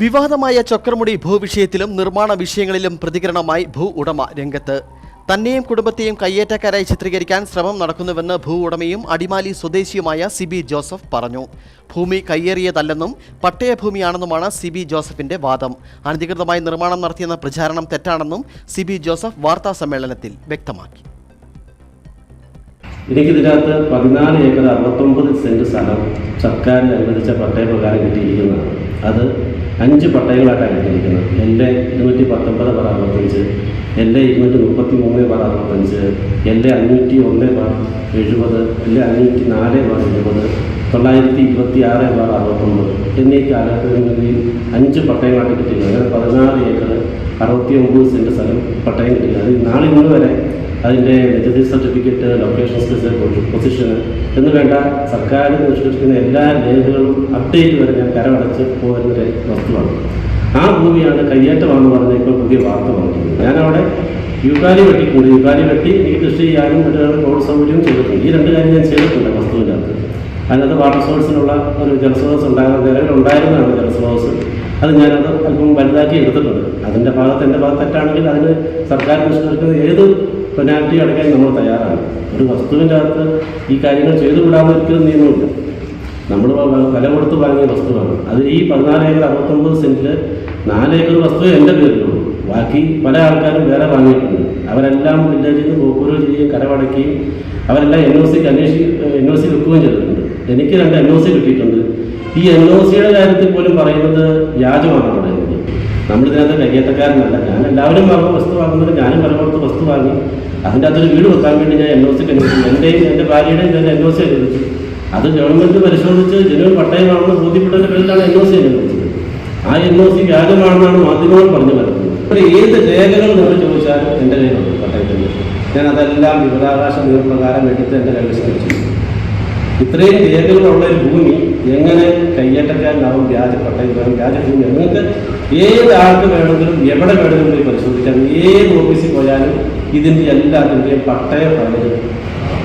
വിവാദമായ ചക്രമുടി ഭൂവിഷയത്തിലും നിർമ്മാണ വിഷയങ്ങളിലും പ്രതികരണമായി ഭൂ ഉടമ രംഗത്ത്. തന്നെയും കുടുംബത്തെയും കയ്യേറ്റക്കാരായി ചിത്രീകരിക്കാൻ ശ്രമം നടക്കുന്നുവെന്ന് ഭൂ ഉടമയും അടിമാലി സ്വദേശിയുമായ സിബി ജോസഫ് പറഞ്ഞു. ഭൂമി കയ്യേറിയതല്ലെന്നും പട്ടയഭൂമിയാണെന്നുമാണ് സിബി ജോസഫിന്റെ വാദം. അനധികൃതമായി നിർമ്മാണം നടത്തിയെന്ന പ്രചാരണം തെറ്റാണെന്നും സിബി ജോസഫ് വാർത്താ സമ്മേളനത്തിൽ വ്യക്തമാക്കി. എനിക്കിതിനകത്ത് പതിനാല് ഏക്കർ അറുപത്തൊമ്പത് സെന്റ് സ്ഥലം സർക്കാർ അനുവദിച്ച പട്ടയപ്രകാരം കിട്ടിയിരിക്കുന്നതാണ്. അത് അഞ്ച് പട്ടയങ്ങളായിട്ടാണ് കിട്ടിയിരിക്കുന്നത് എന്റെ ഇരുന്നൂറ്റി പത്തൊമ്പത് ബാർ അറുപത്തഞ്ച് എന്റെ ഇരുന്നൂറ്റി മുപ്പത്തി മൂന്ന് ബാർ അറുപത്തഞ്ച് എന്റെ അഞ്ഞൂറ്റി ഒന്ന് ബാർ എഴുപത് എന്റെ അഞ്ഞൂറ്റി നാല് ബാർ എഴുപത് തൊള്ളായിരത്തി ഇരുപത്തി ആറ് ബാർ അറുപത്തൊമ്പത്. എന്നീ കാലഘട്ടങ്ങളിൽ അഞ്ച് പട്ടയങ്ങളാണ് കിട്ടിയത് അങ്ങനെ പതിനാല് ഏക്കർ അറുപത്തി ഒമ്പത് സെന്റ് സ്ഥലം പട്ടയം കിട്ടിയത് അത് നാളിന്ന് വരെ അതിന്റെ registry certificate location specific position എന്ന് വേണ്ട സർക്കാർ നിഷ്കരിക്കുന്ന എല്ലാ രേഖകളും അപ്ഡേറ്റ് വരെ ഞാൻ കരമടച്ച് പോകുന്നൊരു വസ്തുവാണ്. ആ ഭൂമിയാണ് കയ്യേറ്റമാണെന്ന് പറഞ്ഞ ഇപ്പോൾ പുതിയ വാർത്ത വന്നിട്ടുണ്ട് ഞാനവിടെ യുഗാലി വെട്ടിക്കൊണ്ട് യുഗാലി വെട്ടി എനിക്ക് കൃഷി ചെയ്യാനും മറ്റൊരാൾ റോഡ് സൗകര്യവും ചെയ്തിട്ടുണ്ട്. ഈ രണ്ട് കാര്യം ഞാൻ ചെയ്തിട്ടുണ്ട്. അതിനകത്ത് വാട്ടർ സോഴ്സിനുള്ള ഒരു ജലസ്രോതസ് ഉണ്ടാകുന്ന നിലവിലുണ്ടായിരുന്നതാണ് ജലസ്രോതസ് അത് ഞാനത് അല്പം വലുതാക്കി എടുത്തിട്ടുണ്ട്. അതിന്റെ ഭാഗത്ത് എന്റെ ഭാഗത്ത് തെറ്റാണെങ്കിൽ അതിന് സർക്കാർ നിഷ്കർഷിക്കുന്ന ഏത് പെനാൽറ്റി അടയ്ക്കാൻ നമ്മൾ തയ്യാറാണ്. ഒരു വസ്തുവിന്റെ അകത്ത് ഈ കാര്യങ്ങൾ ചെയ്തു ഒരിക്കലും നിയമമില്ല. നമ്മൾ വില കൊടുത്ത് വാങ്ങിയ വസ്തുവാണ്. അത് ഈ പതിനാല് ഏക്കർ അറുപത്തൊമ്പത് സെന്റിൽ നാല് ഏക്കർ വസ്തു എന്റെ പേരിലുള്ളൂ. ബാക്കി പല ആൾക്കാരും വേറെ വാങ്ങിയിട്ടുണ്ട്. അവരെല്ലാം വില്ലേജിൽ നിന്ന് പോക്കൂരോ ചെയ്യുകയും കരമടയ്ക്കുകയും അവരെല്ലാം എൻ ഒ സിക്ക് അന്വേഷിക്കുക എൻ ഒ സി വെക്കുകയും ചെയ്തിട്ടുണ്ട്. എനിക്ക് രണ്ട് എൻ ഒ സി കിട്ടിയിട്ടുണ്ട്. ഈ എൻ ഒ സിയുടെ കാര്യത്തിൽ പോലും പറയുന്നത് വ്യാജമാണ് പറയുന്നത് നമ്മളിതിനകത്ത് കയ്യേറ്റക്കാരനല്ല ഞാൻ എല്ലാവരും വാങ്ങുന്ന വസ്തു വാങ്ങുന്നത് ഞാനും പല കൊടുത്ത് വസ്തു വാങ്ങി. അതിന്റെ അകത്തൊരു വീട് വെക്കാൻ വേണ്ടി ഞാൻ എൻ ഒ സിക്ക് അനുവദിച്ചു എന്റെയും എന്റെ ഭാര്യയുടെയും ഞാൻ എൻ ഒ സി അനുവദിച്ചു അത് ഗവൺമെന്റ് പരിശോധിച്ച് ജനുവൻ പട്ടയമാണെന്ന് ബോധ്യപ്പെട്ടതിന്റെ പേരിലാണ് എൻ ഒ സി അനുവദിച്ചത് ആ എൻ ഒ സി വ്യാജമാണെന്നാണ് മാധ്യമങ്ങൾ പറഞ്ഞു വരുന്നത്. ഇപ്പോൾ ഏത് രേഖകൾ നിങ്ങൾ ചോദിച്ചാലും എന്റെ കയ്യിലുണ്ട് പട്ടയത്തിന്റെ. ഞാൻ അതെല്ലാം വിവരാവകാശ നിയമപ്രകാരം എടുത്ത് എന്റെ കൈവശം വെച്ചു ഇത്രയും രേഖകളുള്ള ഒരു ഭൂമി എങ്ങനെ കയ്യേറ്റക്കാരനാവും വ്യാജ വേണം വ്യാജ ഭൂമി നിങ്ങൾക്ക് ഏത് ആൾക്ക് വേണമെങ്കിലും എവിടെ വേണമെങ്കിലും പരിശോധിക്കാം. ഏത് ഓഫീസിൽ പോയാലും ഇതിന്റെ എല്ലാത്തിന്റെയും പട്ടയ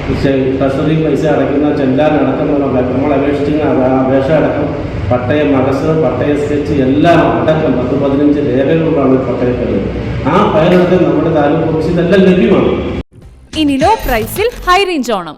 പക്ഷേ ട്രഷറി പൈസ അടയ്ക്കുന്ന ചെല്ലാൻ അടക്കമുള്ള നമ്മൾ അപേക്ഷിച്ചിരുന്ന ആ അപേക്ഷ അടക്കം പട്ടയ മകസ് പട്ടയ സ്കെച്ച് എല്ലാം അടക്കം പത്ത് പതിനഞ്ച് രേഖകളുള്ളതാണ് പട്ടയ ഫയൽ ആ ഫയലൊക്കെ നമ്മുടെ താലൂക്ക് ഓഫീസിൽ എല്ലാം ലഭ്യമാണ്. ഇനി ലോ പ്രൈസിൽ ഹൈ റേഞ്ച് ഓണം.